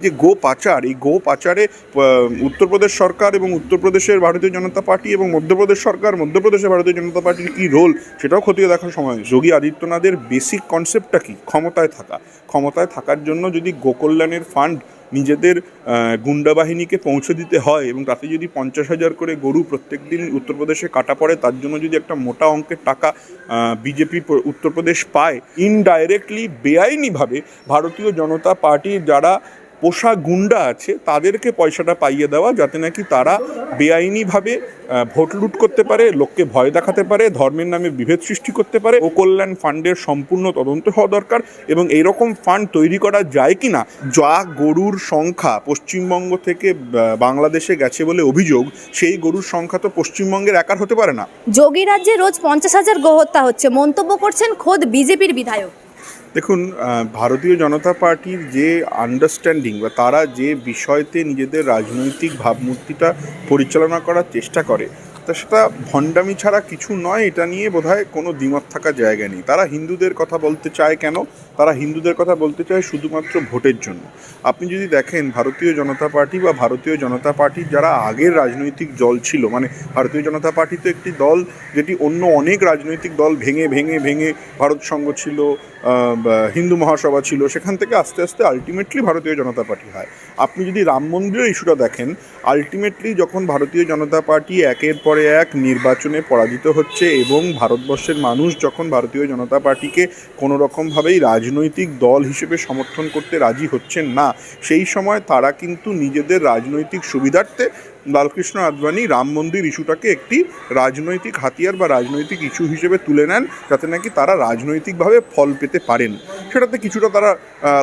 যে গো পাচার, এই গো পাচারে উত্তরপ্রদেশ সরকার এবং উত্তরপ্রদেশের ভারতীয় জনতা পার্টি এবং মধ্যপ্রদেশ সরকার, মধ্যপ্রদেশের ভারতীয় জনতা পার্টির কী রোল সেটাও খতিয়ে দেখার সময়। যোগী আদিত্যনাথের বেসিক কনসেপ্টটা কি? ক্ষমতায় থাকা। ক্ষমতায় থাকার জন্য যদি গোকল্যাণের ফান্ড নিজেদের গুন্ডা বাহিনীকে পৌঁছে দিতে হয় এবং তাতে যদি পঞ্চাশ হাজার করে গরু প্রত্যেক দিন উত্তরপ্রদেশে কাটা পড়ে, তার জন্য যদি একটা মোটা অঙ্কের টাকা বিজেপি উত্তরপ্রদেশ পায় ইনডাইরেক্টলি বেআইনিভাবে ভারতীয় জনতা পার্টির যারা পোষা গুন্ডা আছে, তাদেরকে পয়সাটা পাইয়ে দেওয়া যাতে নাকি তারা বেআইনিভাবে ভোট লুট করতে পারে, লোককে ভয় দেখাতে পারে, ধর্মের নামে বিভেদ সৃষ্টি করতে পারে। ও কল্যাণ ফান্ডের সম্পূর্ণ তদন্ত হওয়া দরকার এবং এইরকম ফান্ড তৈরি করা যায় কি না যা গরুর সংখ্যা পশ্চিমবঙ্গ থেকে বাংলাদেশে গেছে বলে অভিযোগ, সেই গরুর সংখ্যা তো পশ্চিমবঙ্গের একার হতে পারে না। যোগী রাজ্যে রোজ পঞ্চাশ হাজার গো হত্যা হচ্ছে, মন্তব্য করছেন খোদ বিজেপির বিধায়ক। দেখুন ভারতীয় জনতা পার্টির যে আন্ডারস্ট্যান্ডিং বা তারা যে বিষয়তে নিজেদের রাজনৈতিক ভাবমূর্তিটা পরিচালনা করার চেষ্টা করে, তা সেটা ভণ্ডামি ছাড়া কিছু নয়, এটা নিয়ে বোধহয় কোনো দ্বিমত থাকার জায়গা নেই। তারা হিন্দুদের কথা বলতে চায় কেন? তারা হিন্দুদের কথা বলতে চায় শুধুমাত্র ভোটের জন্য। আপনি যদি দেখেন ভারতীয় জনতা পার্টি বা ভারতীয় জনতা পার্টির যারা আগের রাজনৈতিক দল ছিল মানে ভারতীয় জনতা পার্টি তো একটি দল যেটি অন্য অনেক রাজনৈতিক দল ভেঙে ভেঙে ভেঙে ভারত সংঘ ছিল হিন্দু মহাসভা ছিল, সেখান থেকে আস্তে আস্তে আলটিমেটলি ভারতীয় জনতা পার্টি হয়। আপনি যদি রাম মন্দিরের ইস্যুটা দেখেন আলটিমেটলি যখন ভারতীয় জনতা পার্টি একের পরে এক নির্বাচনে পরাজিত হচ্ছে এবং ভারতবর্ষের মানুষ যখন ভারতীয় জনতা পার্টিকে কোনো রকমভাবেই রাজনৈতিক দল হিসেবে সমর্থন করতে রাজি হচ্ছেন না। সেই সময় তারা কিন্তু নিজেদের রাজনৈতিক সুবিধার্থে লালকৃষ্ণ আদবানি রাম মন্দির ইস্যুটাকে একটি রাজনৈতিক হাতিয়ার বা রাজনৈতিক ইস্যু হিসেবে তুলে নেন, যাতে নাকি তারা রাজনৈতিকভাবে ফল পেতে পারেন। সেটাতে কিছুটা তারা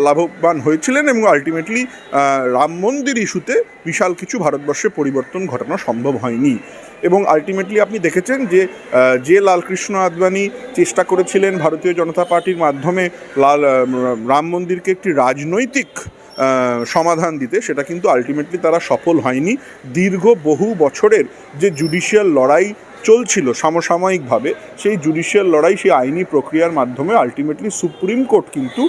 লাভবান হয়েছিলেন এবং আলটিমেটলি রাম মন্দির ইস্যুতে বিশাল কিছু ভারতবর্ষে পরিবর্তন ঘটানো সম্ভব হয়নি। এবং আলটিমেটলি আপনি দেখেছেন যে যে লালকৃষ্ণ আদবানি চেষ্টা করেছিলেন ভারতীয় জনতা পার্টির মাধ্যমে লাল রাম মন্দিরকে একটি রাজনৈতিক সমাধান দিতে, সেটা কিন্তু আলটিমেটলি তারা সফল হয়নি। দীর্ঘ বহু বছরের যে জুডিশিয়াল লড়াই চলছিল সমসাময়িকভাবে, সেই জুডিশিয়াল লড়াই, সেই আইনি প্রক্রিয়ার মাধ্যমে আলটিমেটলি সুপ্রিম কোর্ট কিন্তু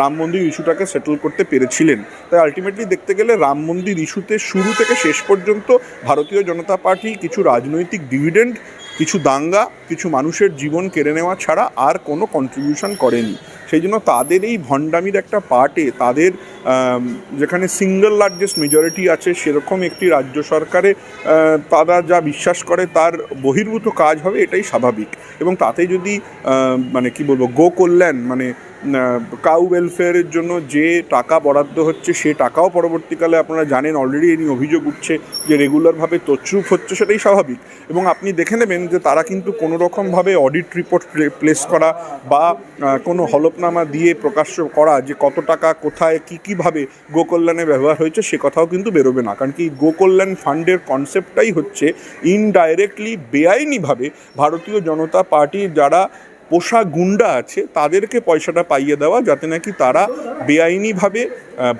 রাম মন্দির ইস্যুটাকে সেটেল করতে পেরেছিলেন। তাই আলটিমেটলি দেখতে গেলে রাম মন্দির ইস্যুতে শুরু থেকে শেষ পর্যন্ত ভারতীয় জনতা পার্টি কিছু রাজনৈতিক ডিভিডেন্ড কিছু দাঙ্গা, কিছু মানুষের জীবন কেড়ে নেওয়া ছাড়া আর কোনো কন্ট্রিবিউশন করেনি। সেই জন্য তাদের এই ভণ্ডামির একটা পার্টে তাদের যেখানে সিঙ্গল লার্জেস্ট মেজরিটি আছে, সেরকম একটি রাজ্য সরকারে তারা যা বিশ্বাস করে তার বহির্ভূত কাজ হবে, এটাই স্বাভাবিক। এবং তাতে যদি মানে কি বলব গো কল্যাণ মানে কাউ ওয়েলফেয়ারের জন্য যে টাকা বরাদ্দ হচ্ছে, সে টাকাও পরবর্তীকালে আপনারা জানেন অলরেডি এই অভিযোগ উঠছে যে রেগুলারভাবে তছরূপ হচ্ছে সেটাই স্বাভাবিক। এবং আপনি দেখে নেবেন যে তারা কিন্তু কোনো রকমভাবে অডিট রিপোর্ট প্লেস করা বা কোনো হলফনামা দিয়ে প্রকাশ্য করা যে কত টাকা, কোথায়, কী কীভাবে গোকল্যাণে ব্যবহার হয়েছে, সে কথাও কিন্তু বেরোবে না। কারণ কি গোকল্যাণ ফান্ডের কনসেপ্টটাই হচ্ছে ইনডাইরেক্টলি বেআইনিভাবে ভারতীয় জনতা পার্টির যারা পোষা গুন্ডা আছে, তাদেরকে পয়সাটা পাইয়ে দেওয়া যাতে নাকি তারা বেআইনিভাবে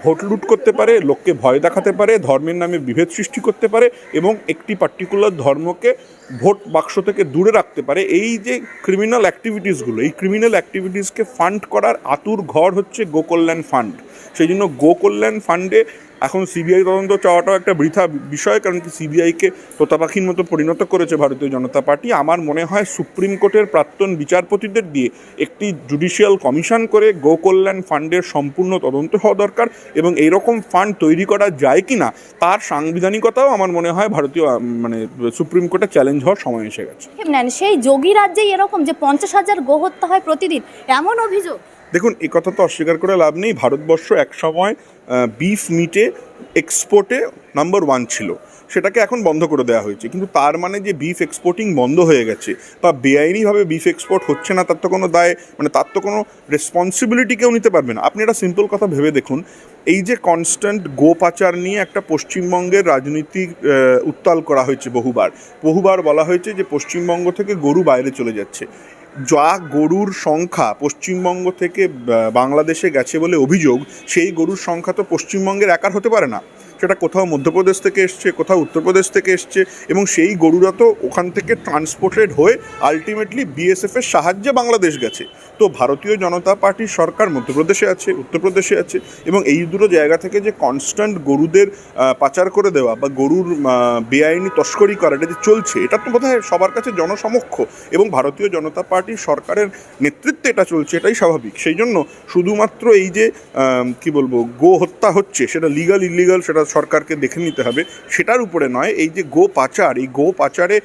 ভোট লুট করতে পারে, লোককে ভয় দেখাতে পারে, ধর্মের নামে বিভেদ সৃষ্টি করতে পারে এবং একটি পার্টিকুলার ধর্মকে ভোট বাক্স থেকে দূরে রাখতে পারে। এই যে ক্রিমিনাল অ্যাক্টিভিটিসগুলো এই ক্রিমিনাল অ্যাক্টিভিটিসকে ফান্ড করার আতুর ঘর হচ্ছে গোকল্যাণ ফান্ড সেই জন্য গোকল্যাণ ফান্ডে এখন সিবিআই তদন্ত চাওয়াটাও একটা বৃথা বিষয়, কারণ কি সিবিআইকে তোতাপাখির মতো পরিণত করেছে ভারতীয় জনতা পার্টি। আমার মনে হয় সুপ্রিম কোর্টের প্রাক্তন বিচারপতিদের দিয়ে একটি জুডিশিয়াল কমিশন করে গোকল্যাণ ফান্ডের সম্পূর্ণ তদন্ত হওয়া দরকার এবং এইরকম ফান্ড তৈরি করা যায় কি না তার সাংবিধানিকতাও আমার মনে হয় ভারতীয় মানে সুপ্রিম কোর্টে চ্যালেঞ্জ হওয়ার সময় এসে গেছে। সেই যোগী রাজ্যেই এরকম যে পঞ্চাশ হাজার গো হত্যা হয় প্রতিদিন, এমন অভিযোগ। দেখুন, এই কথা তো অস্বীকার করে লাভ নেই। ভারতবর্ষ একসময় বিফ মিটে এক্সপোর্টে নাম্বার ওয়ান ছিল। সেটাকে এখন বন্ধ করে দেওয়া হয়েছে। কিন্তু তার মানে যে বিফ এক্সপোর্টিং বন্ধ হয়ে গেছে বা বেআইনিভাবে বিফ এক্সপোর্ট হচ্ছে না, তার তো কোনো দায় মানে তার তো কোনো রেসপন্সিবিলিটি কেউ নিতে পারবে না। আপনি একটা সিম্পল কথা ভেবে দেখুন, এই যে কনস্ট্যান্ট গো পাচার নিয়ে একটা পশ্চিমবঙ্গের রাজনীতি উত্তাল করা হয়েছে বহুবার। বহুবার বলা হয়েছে যে পশ্চিমবঙ্গ থেকে গরু বাইরে চলে যাচ্ছে। যা গরুর সংখ্যা পশ্চিমবঙ্গ থেকে বাংলাদেশে গেছে বলে অভিযোগ, সেই গরুর সংখ্যা তো পশ্চিমবঙ্গের একার হতে পারে না। সেটা কোথাও মধ্যপ্রদেশ থেকে এসছে, কোথাও উত্তরপ্রদেশ থেকে এসছে এবং সেই গরুরা তো ওখান থেকে ট্রান্সপোর্টেড হয়ে আলটিমেটলি বিএসএফের সাহায্যে বাংলাদেশ গেছে। তো ভারতীয় জনতা পার্টির সরকার মধ্যপ্রদেশে আছে, উত্তরপ্রদেশে আছে এবং এই দুটো জায়গা থেকে যে কনস্ট্যান্ট গরুদের পাচার করে দেওয়া বা গরুর বেআইনি তস্করি করা, এটা যে চলছে, এটা তো বোধহয় সবার কাছে জনসমক্ষ এবং ভারতীয় জনতা পার্টির সরকারের নেতৃত্বে এটা চলছে, এটাই স্বাভাবিক। সেই জন্য শুধুমাত্র এই যে কি বলব, গো হত্যা হচ্ছে, সেটা লিগাল ইলিগাল সেটা সরকারকে দেখে নিতে হবে সেটার উপরে নয়। এই যে গো পাচার এই গো পাচারে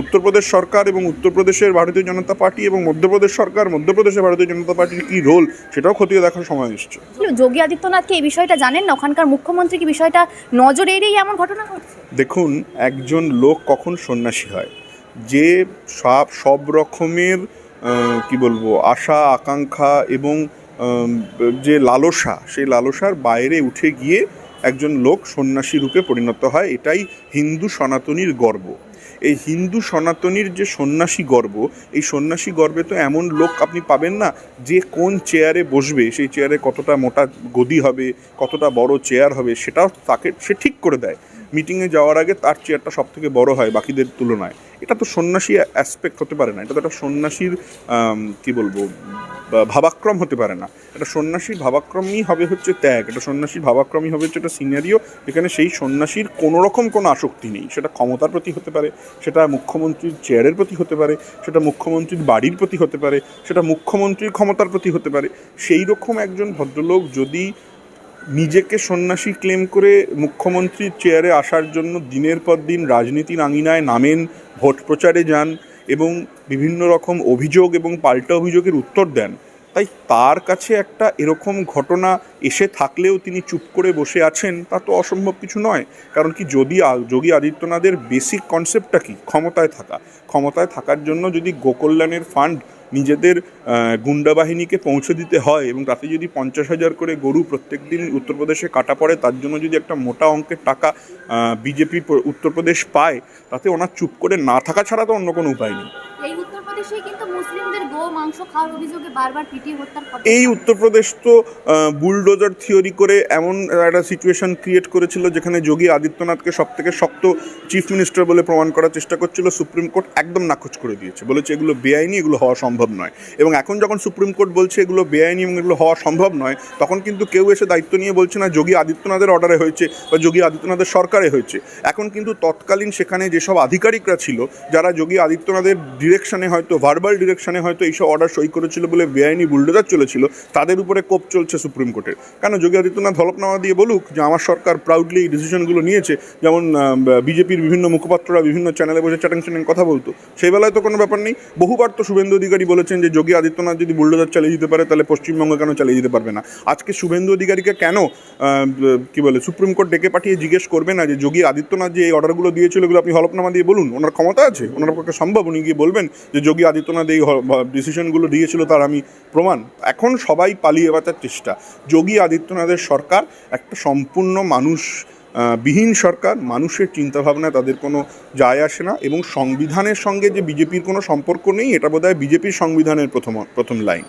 উত্তরপ্রদেশ সরকার এবং উত্তরপ্রদেশের ভারতীয় জনতা পার্টি এবং মধ্যপ্রদেশ সরকার মধ্যপ্রদেশের ভারতীয় জনতা পার্টির কী রোল সেটাও খতিয়ে দেখার সময় এসছে। যোগী আদিত্যনাথকে এই বিষয়টা জানেন না? ওখানকার মুখ্যমন্ত্রী কি বিষয়টা নজর এড়িয়েই এমন ঘটনা ঘটছে? দেখুন একজন লোক কখন সন্ন্যাসী হয়? যে সব সব রকমের কি বলব আশা আকাঙ্ক্ষা এবং যে লালসা সেই লালসার বাইরে উঠে গিয়ে একজন লোক সন্ন্যাসী রূপে পরিণত হয়, এটাই হিন্দু সনাতনীর গর্ব। এই হিন্দু সনাতনীর যে সন্ন্যাসী গর্ব, এই সন্ন্যাসী গর্বে তো এমন লোক আপনি পাবেন না, যে কোন চেয়ারে বসবে, সেই চেয়ারে কতটা মোটা গদি হবে, কতটা বড় চেয়ার হবে, সেটাও তাকে সে ঠিক করে দেয়। মিটিংয়ে যাওয়ার আগে তার চেয়ারটা সব থেকে বড় হয় বাকিদের তুলনায়। এটা তো সন্ন্যাসী অ্যাসপেক্ট হতে পারে না, এটা তো একটা সন্ন্যাসীর কী বলব ভাবাক্রম হতে পারে না। এটা সন্ন্যাসীর ভাবাক্রমই হবে হচ্ছে ত্যাগ, এটা সন্ন্যাসীর ভাবাক্রমই হবে হচ্ছে একটা সিনারিও যেখানে সেই সন্ন্যাসীর কোনো রকম কোনো আসক্তি নেই। সেটা ক্ষমতার প্রতি হতে পারে, সেটা মুখ্যমন্ত্রীর চেয়ারের প্রতি হতে পারে, সেটা মুখ্যমন্ত্রীর বাড়ির প্রতি হতে পারে, সেটা মুখ্যমন্ত্রীর ক্ষমতার প্রতি হতে পারে। সেই রকম একজন ভদ্রলোক যদি নিজেকে সন্ন্যাসী ক্লেম করে মুখ্যমন্ত্রীর চেয়ারে আসার জন্য দিনের পর দিন রাজনীতির আঙিনায় নামেন, ভোট প্রচারে যান এবং বিভিন্ন রকম অভিযোগ এবং পাল্টা অভিযোগের উত্তর দেন। তাই তার কাছে একটা এরকম ঘটনা এসে থাকলেও তিনি চুপ করে বসে আছেন, তা তো অসম্ভব কিছু নয়। কারণ কি যদি যোগী আদিত্যনাথের বেসিক কনসেপ্টটা কি? ক্ষমতায় থাকা। ক্ষমতায় থাকার জন্য যদি গোকল্যাণের ফান্ড নিজেদের গুন্ডা বাহিনীকে পৌঁছে দিতে হয় এবং তাতে যদি পঞ্চাশ হাজার করে গরু প্রত্যেক দিন উত্তরপ্রদেশে কাটা পড়ে, তার জন্য যদি একটা মোটা অঙ্কের টাকা বিজেপি উত্তরপ্রদেশ পায়, তাতে ওনার চুপ করে না থাকা ছাড়া তো অন্য কোনো উপায় নেই। কিন্তু মুসলিমদের গো, মাংস খাওয়ার অভিযোগে বারবার পিটিয়ে হত্যার এই উত্তরপ্রদেশ তো বুলডোজার থিওরি করে এমন একটা সিচুয়েশন ক্রিয়েট করেছিল যেখানে যোগী আদিত্যনাথকে সব থেকে শক্ত চিফ মিনিস্টার বলে প্রমাণ করার চেষ্টা করছিল। সুপ্রিম কোর্ট একদম নাকচ করে দিয়েছে। বলেছে এগুলো বেআইনি, এগুলো হওয়া সম্ভব নয়। এবং এখন যখন সুপ্রিম কোর্ট বলছে এগুলো বেআইনি এবং এগুলো হওয়া সম্ভব নয়, তখন কিন্তু কেউ এসে দায়িত্ব নিয়ে বলছে না, যোগী আদিত্যনাথের অর্ডারে হয়েছে বা যোগী আদিত্যনাথের সরকারে হয়েছে। এখন কিন্তু তৎকালীন সেখানে যেসব আধিকারিকরা ছিল, যারা যোগী আদিত্যনাথের ডিরেকশনে হয়তো ভার্বাল ডিরেকশনে হয়তো এইসব অর্ডার সই করেছিল বলে বেআইনি বুলডোজার চলেছিল, তাদের উপরে কোপ চলছে সুপ্রিম কোর্টের। কেন যোগী আদিত্যনাথ হলফনামা দিয়ে বলুক যে আমার সরকার প্রাউডলি এই ডিসিশনগুলো নিয়েছে, যেমন বিজেপির বিভিন্ন মুখপাত্ররা বিভিন্ন চ্যানেলে বসে চ্যাটিং চ্যাটিং কথা বলতো। সেই বেলায় তো কোনো ব্যাপার নেই। বহুবার তো শুভেন্দু অধিকারী বলেছেন যে যোগী আদিত্যনাথ যদি বুলডোজার চালিয়ে দিতে পারে, তাহলে পশ্চিমবঙ্গ কেন চালিয়ে দিতে পারবে না? আজকে শুভেন্দু অধিকারীকে কেন কি বলে, সুপ্রিম কোর্ট ডেকে পাঠিয়ে জিজ্ঞেস করবে না যে যোগী আদিত্যনাথ যে এই অর্ডারগুলো দিয়েছিল, এগুলো আপনি হলফনামা দিয়ে বলুন? ওনার ক্ষমতা আছে? ওনার পক্ষে সম্ভব? উনি গিয়ে বলবেন যে যোগী আদিত্যনাথ এই ডিসিশনগুলো দিয়েছিল তার আমি প্রমাণ। এখন সবাই পালিয়ে বাঁচার চেষ্টা। যোগী আদিত্যনাথের সরকার একটা সম্পূর্ণ মানুষ বিহীন সরকার। মানুষের চিন্তাভাবনা তাদের কোনো যায় আসে না এবং সংবিধানের সঙ্গে যে বিজেপির কোনো সম্পর্ক নেই, এটা বোধহয় বিজেপির সংবিধানের প্রথম প্রথম লাইন